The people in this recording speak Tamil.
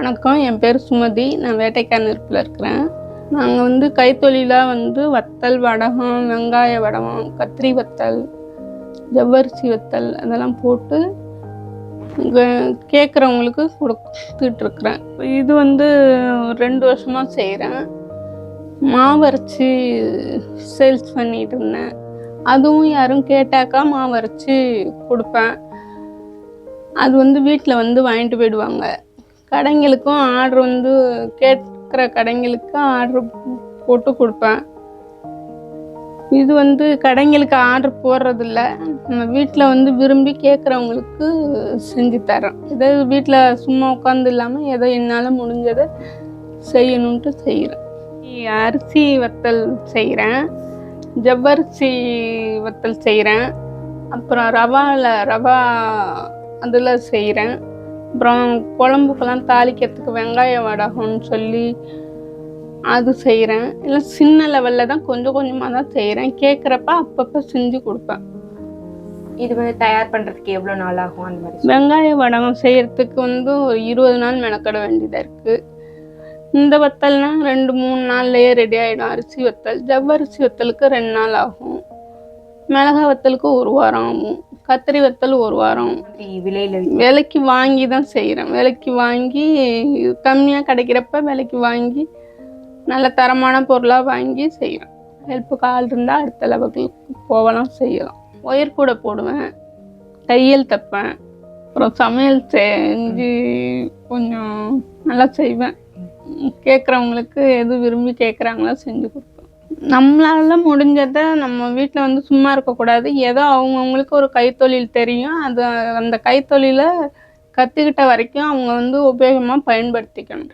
வணக்கம். என் பேர் சுமதி. நான் வேட்டைக்காரனிருப்பில் இருக்கிறேன். நாங்கள் வந்து கைத்தொழிலாக வந்து வத்தல் வடகம் வெங்காய வடகம் கத்திரி வத்தல் ஜவ்வரிசி வத்தல் அதெல்லாம் போட்டு கேட்குறவங்களுக்கு கொடுத்துட்ருக்குறேன் இது வந்து ரெண்டு வருஷமாக செய்கிறேன் மாவு அரைச்சி சேல்ஸ் பண்ணிட்டு இருந்தேன். அதுவும் யாரும் கேட்டாக்கா மாவு அரைச்சி கொடுப்பேன். அது வந்து வீட்டில் வந்து வாங்கிட்டு போயிடுவாங்க. கடைங்களுக்கும் ஆர்டர் வந்து கேட்குற கடைங்களுக்கு ஆர்டர் போட்டு கொடுப்பேன். இது வந்து கடைங்களுக்கு ஆர்டர் போடுறதில்ல. நம்ம வீட்டில் வந்து விரும்பி கேட்குறவங்களுக்கு செஞ்சு தரோம் இதே வீட்டில் சும்மா உட்காந்து இல்லாமல் ஏதோ என்னால் முடிஞ்சதை செய்யணுன்ட்டு செய்கிறேன் அரிசி வத்தல் செய்கிறேன் ஜவ்வரிசி வத்தல் செய்கிறேன் அப்புறம் ரவாவில் ரவா அதில் செய்கிறேன் அப்புறம் குழம்புக்கெல்லாம் தாளிக்கிறதுக்கு வெங்காய வடகம்னு சொல்லி அது செய்கிறேன் இல்லை சின்ன லெவலில் தான் கொஞ்சம் கொஞ்சமாக தான் செய்கிறேன் கேட்குறப்ப அப்பப்போ செஞ்சு கொடுப்பேன். இது வந்து தயார் பண்றதுக்கு எவ்வளவு நாள் ஆகும் அந்த மாதிரி. வெங்காய வடகம் செய்கிறதுக்கு வந்து ஒரு இருபது நாள் மெனக்கட வேண்டியதாக இருக்குது இந்த வத்தல்னா ரெண்டு மூணு நாள்லயே ரெடி ஆகிடும் அரிசி வத்தல் ஜவ்வரிசி வத்தலுக்கு ரெண்டு நாள் ஆகும். மிளகா வத்தலுக்கு ஒரு வாரம் ஆகும். கத்திரி வத்தல் ஒரு வாரம். விலையில. விலைக்கு வாங்கி தான் செய்கிறேன் விலைக்கு வாங்கி கம்மியாக கிடைக்கிறப்ப விலைக்கு வாங்கி நல்ல தரமான பொருளாக வாங்கி செய்கிறேன் ஹெல்ப்புக்கு ஆள் இருந்தால் அடுத்த லெவலுக்கு போகலாம் செய்யலாம். ஒயர் கூட போடுவேன். தையல் தைப்பேன். அப்புறம் சமையல் செஞ்சு கொஞ்சம் நல்லா செய்வேன். கேட்குறவங்களுக்கு எது விரும்பி கேட்குறாங்களோ செஞ்சு கொடுப்பேன். நம்மளால முடிஞ்சதை நம்ம வீட்டில் வந்து சும்மா இருக்கக்கூடாது ஏதோ அவங்கவுங்களுக்கு ஒரு கைத்தொழில் தெரியும். அது அந்த கைத்தொழிலை கற்றுக்கிட்ட வரைக்கும் அவங்க வந்து உபயோகமாக பயன்படுத்திக்கணும்.